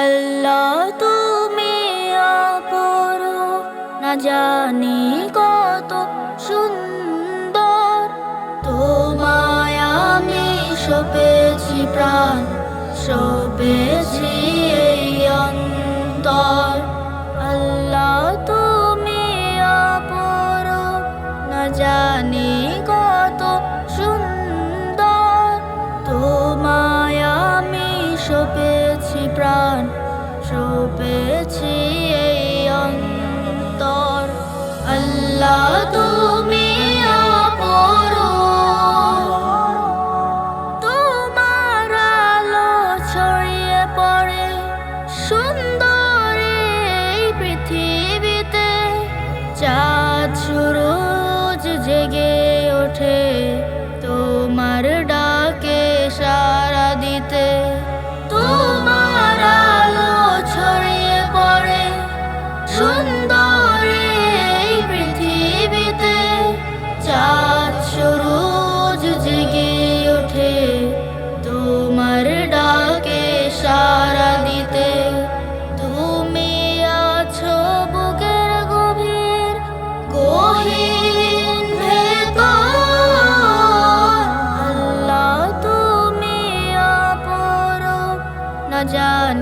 আল্লাহ তুমি অপর, না জানি কত সুন্দর। তোমায় আমি সপেছি প্রাণ, সপেছি এই অন্তর। আল্লাহ তুমি অপর, না জানি কত সুন্দর। তোমায় আমি সপেছি প্রাণ সপেছি এই অন্তর। আল্লাহ তুমি তোমার ছড়িয়ে পড়ে সুন্দর পৃথিবীতে।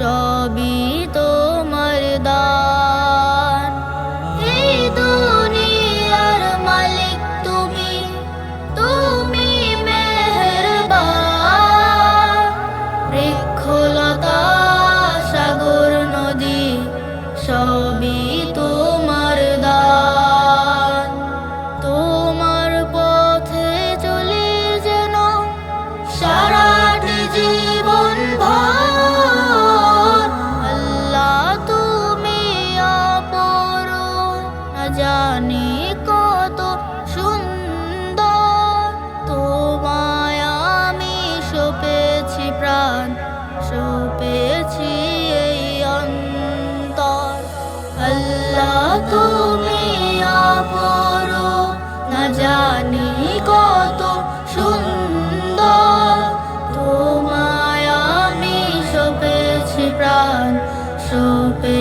সবই তোমার দান। এই দুনিয়ার মালিক তুমি তুমি মেহরবান। বৃক্ষলতা সাগর নদী সবই তো জানি কত সুন্দর। তোমায় আমি সপেছি প্রাণ, সপেছি এই অন্তর। আল্লাহ, তুমি আপরো না জানি কত সুন্দর। তোমায় আমি সপেছি প্রাণ, সপে